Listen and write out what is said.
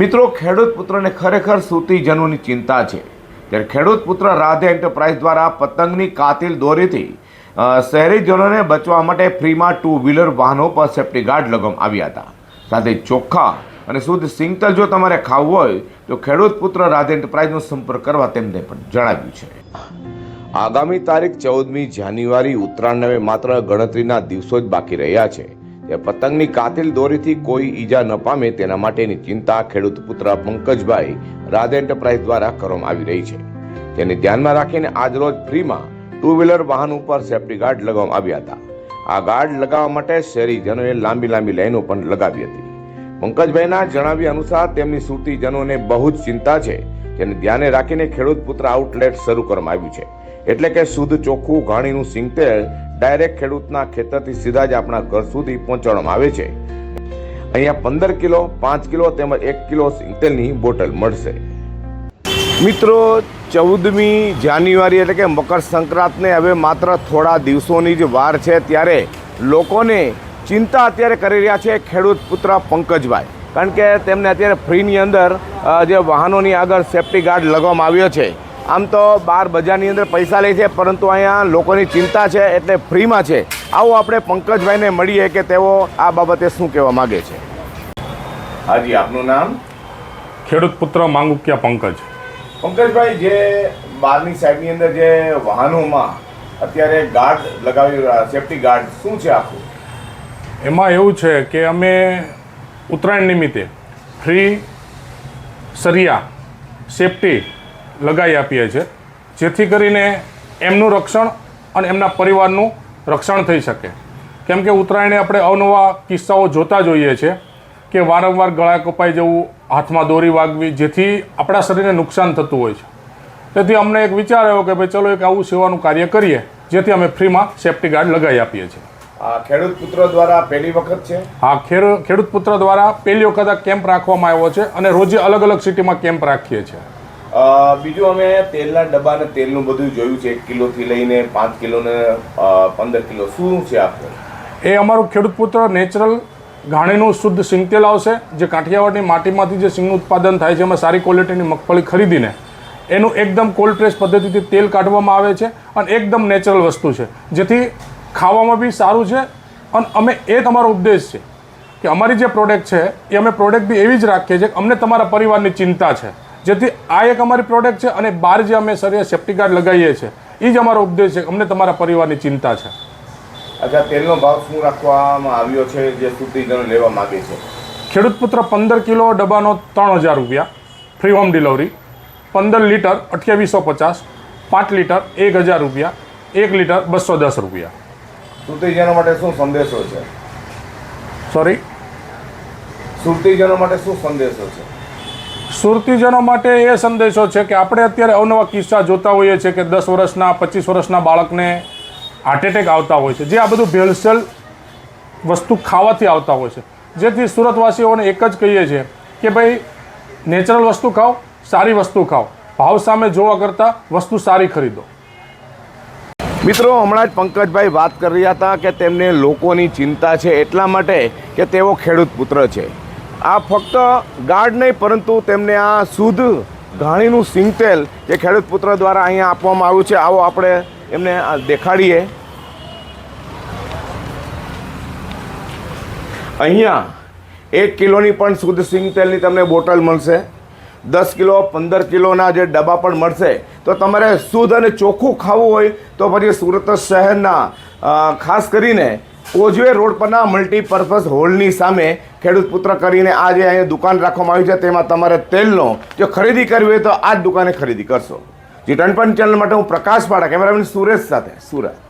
મિત્રો, ખેડૂત પુત્રને ખરેખર સૂતીજનોની ચિંતા છે. ત્યારે ખેડૂત પુત્ર રાધે એન્ટરપ્રાઇઝ દ્વારા પતંગની કાતિલ દોરીથી શહેરીજનોને બચવા માટે ફ્રીમાં ટુ વ્હીલર વાહનો પર સેફ્ટી ગાર્ડ લગાવવામાં આવ્યા હતા. સાથે ચોખ્ખા અને શુદ્ધ સિંગતલ જો તમારે ખાવું હોય, તો ખેડૂત પુત્ર રાધે એન્ટરપ્રાઇઝનો સંપર્ક કરવા તેમને પણ જણાવ્યું છે. આગામી તારીખ ચૌદમી જાન્યુઆરી ઉત્તરાયણને માત્ર ગણતરીના દિવસો જ બાકી રહ્યા છે. તે પતંગની કાતિલ દોરીથી કોઈ ઈજા ન પામે તેના માટેની ચિંતા ખેડૂત પુત્ર પંકજભાઈ રાધે એન્ટરપ્રાઇઝ દ્વારા કરવામાં આવી રહી છે. તેને ધ્યાનમાં રાખીને આજરોજ ફ્રીમાં ટુ વ્હીલર વાહન ઉપર સેફ્ટી ગાર્ડ લગાવવામાં આવ્યા હતા. આ ગાર્ડ લગાવવા માટે શહેરીજનોએ લાંબી લાંબી લાઈનો પણ લગાવી હતી. પંકજભાઈના જણાવ્યા અનુસાર તેમની સુરતીજનોને બહુ જ ચિંતા છે તેને ધ્યાને રાખીને ખેડૂત પુત્ર આઉટલેટ શરૂ કરવામાં આવ્યું છે. એટલે કે શુદ્ધ ચોખ્ખું ઘાણીનું સિંગતેલ ડાયરેક્ટ ખેડૂતના ખેતરથી સીધા જ આપણા ઘર સુધી પહોંચાડવામાં આવે છે. અહીંયા પંદર કિલો, પાંચ કિલો તેમજ એક કિલો સિંગતેલની બોટલ મળશે. મિત્રો, ચૌદમી જાન્યુઆરી એટલે કે મકર સંક્રાંતને હવે માત્ર થોડા દિવસોની જ વાર છે, ત્યારે લોકોને ચિંતા અત્યારે કરી રહ્યા છે ખેડૂત પુત્ર પંકજભાઈ. કારણ કે તેમને અત્યારે ફ્રીની અંદર જે વાહનોની આગળ સેફ્ટી ગાર્ડ લગાવવામાં આવ્યો છે. આમ તો બાર બજારની અંદર પૈસા લે છે પરંતુ અહીંયા લોકોની ચિંતા છે એટલે ફ્રીમાં છે. આવો આપણે પંકજભાઈને મળીએ કે તેઓ આ બાબતે શું કહેવા માગે છે. હાજી આપનું નામ? ખેડૂત પુત્ર માંગુકિયા પંકજ. પંકજભાઈ જે બહારની સાઈડની અંદર જે વાહનોમાં અત્યારે ગાર્ડ લગાવી સેફ્ટી ગાર્ડ શું છે આખું? એમાં એવું છે કે અમે ઉત્તરાયણ નિમિત્તે ફ્રી સરિયા સેફટી લગાવી આપીએ છીએ, જેથી કરીને એમનું રક્ષણ અને એમના પરિવારનું રક્ષણ થઈ શકે. કેમ કે ઉત્તરાયણે આપણે અવનવા કિસ્સાઓ જોતા જોઈએ છે કે વારંવાર ગળા કપાઈ જવું, હાથમાં દોરી વાગવી, જેથી આપણા શરીરને નુકસાન થતું હોય છે. તેથી અમને એક વિચાર આવ્યો કે ભાઈ ચલો એક આવું સેવાનું કાર્ય કરીએ, જેથી અમે ફ્રીમાં સેફટી ગાર્ડ લગાવી આપીએ છીએ. ખેડૂત પુત્ર દ્વારા પહેલી વખત છે? હા ખેડૂત પુત્ર દ્વારા પહેલી વખત આ કેમ્પ રાખવામાં આવ્યો છે અને રોજે અલગ અલગ સિટીમાં કેમ્પ રાખીએ છીએ. બીજું અમે તેલના ડબ્બા અને તેલનું બધું જોયું છે. એક કિલોથી લઈને પાંચ કિલો ને પંદર કિલો. શું છે આપણે એ અમારું ખેડૂત પુત્ર નેચરલ ઘાણીનું શુદ્ધ સિંગતેલ આવશે જે કાઠિયાવાડની માટીમાંથી જે સિંગનું ઉત્પાદન થાય છે એમાં સારી ક્વોલિટીની મગફળી ખરીદીને એનું એકદમ કોલ્ડ પ્રેસ પદ્ધતિથી તેલ કાઢવામાં આવે છે અને એકદમ નેચરલ વસ્તુ છે. જેથી ખાવામાં બી સારું છે અને અમે એ તમારો ઉપદેશ છે કે અમારી જે પ્રોડક્ટ છે એ અમે પ્રોડક્ટ બી એવી જ રાખીએ છીએ કે અમને તમારા પરિવારની ચિંતા છે. જેથી આ એક અમારી પ્રોડક્ટ છે અને બહાર જે અમે શરીર સેફ્ટી ગાર્ડ લગાવીએ છીએ એ જ અમારો ઉપદેશ છે અમને તમારા પરિવારની ચિંતા છે. અચ્છા તેલનો ભાવ શું રાખવામાં આવ્યો છે જે સુધીજનો લેવા માગે છે? ખેડૂત પુત્ર પંદર કિલો ડબ્બાનો ત્રણ હજાર રૂપિયા ફ્રી હોમ ડિલિવરી પંદર લીટર અઠ્યાવીસો પચાસ પાંચ લીટર એક હજાર રૂપિયા એક લીટર બસો દસ રૂપિયા. સુરતીજનો માટે શું સંદેશો છે? સોરી સુરતીજનો માટે શું સંદેશો છે? સુરતીજનો માટે એ સંદેશો છે કે આપણે અત્યારે અવનવા કિસ્સા જોતા હોઈએ છીએ કે દસ વર્ષના પચીસ વર્ષના બાળકને હાર્ટ એટેક આવતા હોય છે. જે આ બધું ભેળસેળ વસ્તુ ખાવાથી આવતા હોય છે. જેથી સુરતવાસીઓને એક જ કહીએ છીએ કે ભાઈ નેચરલ વસ્તુ ખાઓ સારી વસ્તુ ખાઓ. ભાવ સામે જોવા કરતાં વસ્તુ સારી ખરીદો. મિત્રો, હમણાં જ પંકજભાઈ વાત કરી રહ્યા હતા કે તેમને લોકોની ચિંતા છે એટલા માટે કે તેઓ ખેડૂત પુત્ર છે. આ ફક્ત ગાર્ડ નહીં, પરંતુ તેમને આ શુદ્ધ ઘાણીનું સિંગતેલ જે ખેડૂત પુત્ર દ્વારા અહીંયા આપવામાં આવ્યું છે, આવો આપણે એમને દેખાડીએ. અહીંયા એક કિલોની પણ શુદ્ધ સિંગતેલની તમને બોટલ મળશે. દસ કિલો, પંદર કિલોના જે ડબ્બા પણ મળશે, તો તમારે શુદ્ધ અને ચોખ્ખું ખાવું હોય, તો પછી સુરત શહેરના ખાસ કરીને કોજવે રોડ પરના મલ્ટીપર્પઝ હોલની સામે ખેડૂત પુત્ર કરીને આ જે અહીંયા દુકાન રાખવામાં આવી છે, તેમાં તમારે તેલનો જો ખરીદી કરવી હોય તો આ જ દુકાને ખરીદી કરશો. જી ટનપન ચેનલ માટે હું પ્રકાશ પાડા, કેમેરામેન સુરેશ સાથે, સુરત.